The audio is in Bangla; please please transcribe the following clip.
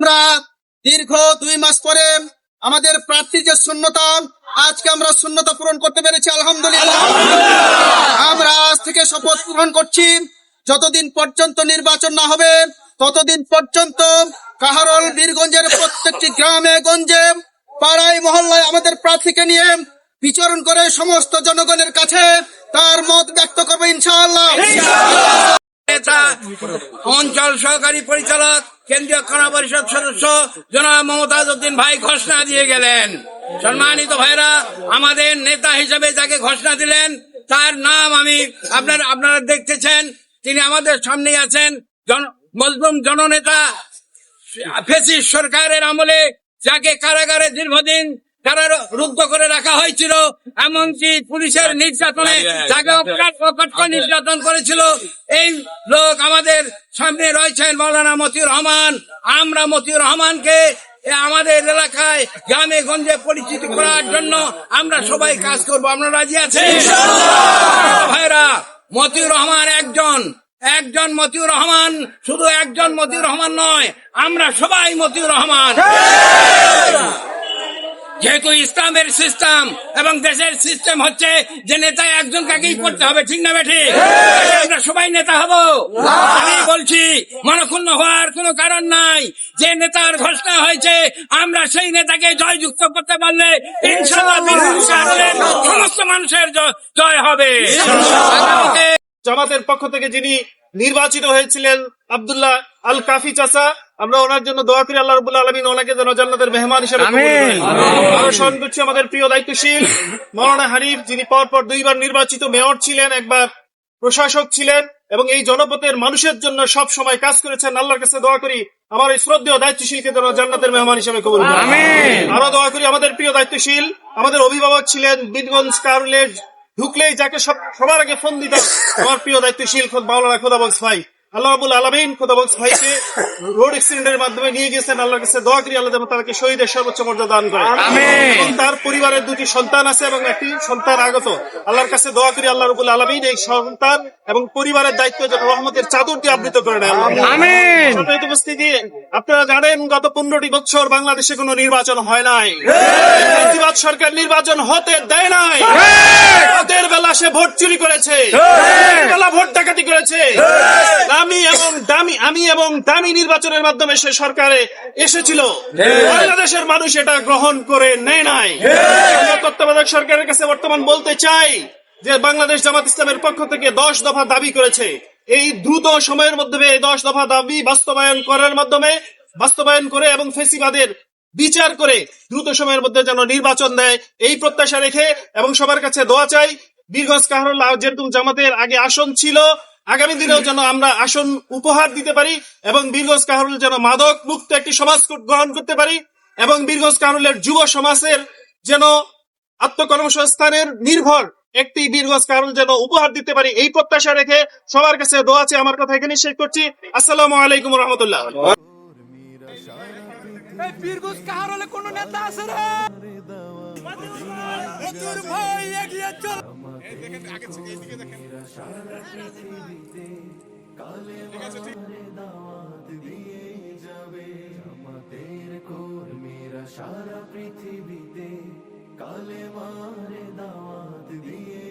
আমরা দীর্ঘ দুই মাস পরে আমাদের প্রার্থীর যে শূন্যতা, আজকে আমরা শূন্যতা পূরণ করতে পেরেছি, আলহামদুলিল্লাহ। আমরা আজ থেকে শপথ গ্রহণ করছি। যতদিন পর্যন্ত নির্বাচন না হবে, ততদিন পর্যন্ত কাহারল, বীরগঞ্জের প্রত্যেকটি গ্রামে, গঞ্জে, পাড়ায়, মহল্লায় আমাদের প্রার্থীকে নিয়ে বিচরণ করে সমস্ত জনগণের কাছে তার মত ব্যক্ত করব ইনশাআল্লাহ। অঞ্চল সহকারী পরিচালক, কেন্দ্রীয় কণা পরিষদ সদস্য জনাব মমতাজ উদ্দিন ভাই ঘোষণা দিয়ে গেলেন। সম্মানিত ভাইরা, আমাদের নেতা হিসেবে যাকে ঘোষণা দিলেন, তার নাম আমি আপনার আপনারা দেখতেছেন। তিনি আমাদের সামনে আছেন। জন মজলুম জননেতা ফেসিস সরকারের আমলে যাকে কারাগারে দীর্ঘদিন কারারুদ্ধ করে রাখা হয়েছিল এমনকি পুলিশের নির্যাতনে অকট্য নির্যাতন করেছিল। এই লোক আমাদের সামনে রয়েছেন মৌলানা মতিউর রহমান। আমরা মতিউর রহমানকে এ আমাদের এলাকায় গ্রামে গঞ্জে পরিচিত করার জন্য আমরা সবাই কাজ করব। আমরা রাজি আছি ভাইরা মতিউর রহমান একজন একজন মতিউর রহমান, শুধু একজন মতিউর রহমান নয়, আমরা সবাই মতিউর রহমান। যেহেতু ইসলামের সিস্টেম এবং দেশের সিস্টেম হচ্ছে যে নেতা একজন কাকেই করতে হবে ঠিক না বেঠি? আমরা সবাই নেতা হব। আমি বলছি মনক্ষুণ্ণ হওয়ার কোনো কারণ নাই। যে নেতার ঘোষণা হয়েছে আমরা সেই নেতাকে জয়যুক্ত করতে পারলে ইনশাল্লাহ সমস্ত মানুষের জয় হবে। জামাতের পক্ষ থেকে যিনি নির্বাচিত হয়েছিলেন আব্দুল্লাহ আল কাফি চাচা আমরা ওনার জন্য দোয়া করি আল্লাহ রবুল্লা আলমিন ওনাকে যেন জান্নাতের মেহমান হিসেবে আরও স্মরণ করছি আমাদের প্রিয় দায়িত্বশীল মৌলানা হানিফ যিনি পরপর দুইবার নির্বাচিত মেয়র ছিলেন একবার প্রশাসক ছিলেন এবং এই জনপথের মানুষের জন্য সব সময় কাজ করেছেন। আল্লাহর কাছে দোয়া করি আমার এই শ্রদ্ধেয় দায়িত্বশীলকে যেন জান্নাতের মেহমান হিসেবে কবুল আরও দোয়া করি আমাদের প্রিয় দায়িত্বশীল আমাদের অভিভাবক ছিলেন বীরগঞ্জ কারুলের ঢুকলেই যাকে সব সবার আগে ফোন দিত আমার প্রিয় দায়িত্বশীল খোদ মাওলানা খোদাবক্স ভাই। আল্লাহ রাবুল আলমিন ভাইকে রোড অ্যাক্সিডেন্টের মাধ্যমে নিয়ে গেছেন আল্লাহর কাছে দোয়া করি আল্লাহ শহীদের সর্বোচ্চ মর্যাদা দান করে। এবং তার পরিবারের দুটি সন্তান আছে এবং একটি সন্তান আগত। আল্লাহর কাছে দোয়া করি আল্লাহ রবুল আলমিন এই সন্তান এবং পরিবারের দায়িত্ব যেন রহমতের চাদর দিয়ে আবৃত করে নেয়। উপস্থিতি আপনারা জানেন গত পনেরোটি বছর বাংলাদেশে কোনো নির্বাচন হয় নাই। ফ্যাসিবাদ সরকার নির্বাচন হতে দেয় নাই। ভোটের বেলা সে ভোট চুরি করেছে। বেলা ভোট ডাকাতি করেছে। দামি এবং দামি আমি এবং দামি নির্বাচনের মাধ্যমে সে সরকারে এসেছিল। বাংলাদেশের মানুষ এটা গ্রহণ করে নেয় নাই। তত্ত্বাবধায়ক সরকারের কাছে বর্তমান বলতে চাই যে বাংলাদেশ জামাত ইসলামের পক্ষ থেকে দশ দফা দাবি করেছে। এই দ্রুত সময়ের মধ্যে দশ দফা দাবি বাস্তবায়ন করার মাধ্যমে বাস্তবায়ন করে এবং ফেসিবাদের বিচার করে দ্রুত সময়ের মধ্যে যেন নির্বাচন দেয়, এই প্রত্যাশা রেখে এবং সবার কাছে দোয়া চাই, বীরগঞ্জ কাহরুল জামাতের আগে আসন ছিল, আগামী দিনেও যেন আমরা আসন উপহার দিতে পারি এবং বীরগঞ্জ কাহরুল যেন মাদক মুক্ত একটি সমাজ গ্রহণ করতে পারি এবং বীরগঞ্জ কাহরুলের যুব সমাজের যেন আত্মকর্মসংস্থানের নির্ভর একটি বীরগঞ্জ কারণ যেন উপহার দিতে পারি, এই প্রত্যাশা রেখে সবার কাছে দোয়া আছে আমার কথা এখানে শেষ করছি। আসসালামু আলাইকুম রহমতুল্লাহ। এই বীরগঞ্জ কাহার হলে কোন নেতা আছে রে? মধুর ভাই এগিয়ে চল। আমাদের কর্মীরা সারা পৃথিবীতে কালে মারে দাওয়াত দিয়ে